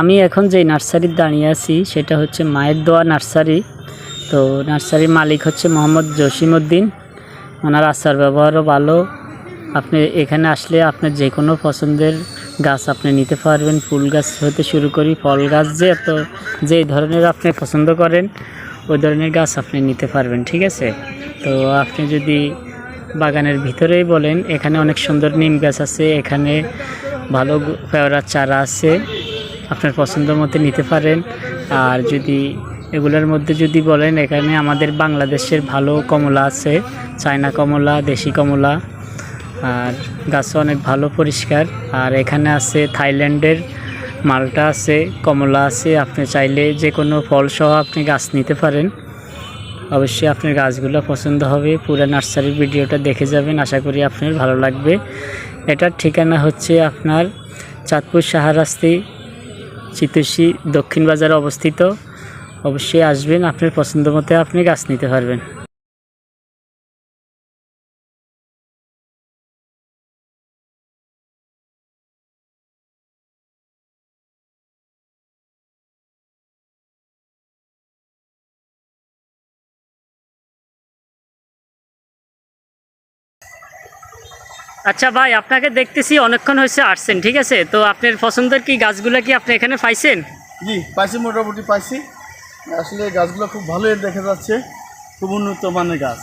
আমি এখন যে নার্সারির দাঁড়িয়ে আছি, সেটা হচ্ছে মায়ের দোয়া নার্সারি। তো নার্সারির মালিক হচ্ছে মোহাম্মদ জসিমউদ্দিন ওনার আচার ব্যবহারও ভালো। আপনি এখানে আসলে আপনার যে কোনো পছন্দের গাছ আপনি নিতে পারবেন। ফুল গাছ হতে শুরু করি, ফল গাছ যে এত, যে ধরনের আপনি পছন্দ করেন, ওই ধরনের গাছ আপনি নিতে পারবেন, ঠিক আছে? তো আপনি যদি বাগানের ভিতরেই বলেন, এখানে অনেক সুন্দর নিম গাছ আছে, এখানে ভালো পেয়ারার চারা আছে। আপনার পছন্দ মতো নিতে পারেন। আর যদি এগুলোর মধ্যে যদি বলেন, এখানে আমাদের বাংলাদেশের ভালো কমলা আছে, চায়না কমলা, দেশি কমলা, আর গাছও অনেক ভালো, পরিষ্কার। আর এখানে আছে থাইল্যান্ডের মালটা আছে, কমলা আছে। আপনি চাইলে যে কোনো ফল সহ আপনি গাছ নিতে পারেন। অবশ্যই আপনার গাছগুলো পছন্দ হবে। পুরো নার্সারির ভিডিওটা দেখে যাবেন। আশা করি আপনার ভালো লাগবে। এটার ঠিকানা হচ্ছে আপনার চাঁদপুর সাহারাস্তি চিতসি দক্ষিণ বাজারে অবস্থিত। অবশ্যই আসবেন আপনার পছন্দ মতে আপনি গাছ নিতে পারবেন। আচ্ছা ভাই, আপনাকে দেখতেছি অনেকক্ষণ হয়েছে আসছেন, ঠিক আছে? তো আপনার পছন্দের কি গাছগুলো কি আপনি এখানে পাইছেন? জি, পাইছি, মোটামুটি পাইছি। আসলে গাছগুলো খুব ভালোই দেখা যাচ্ছে। খুব উন্নত মানের গাছ।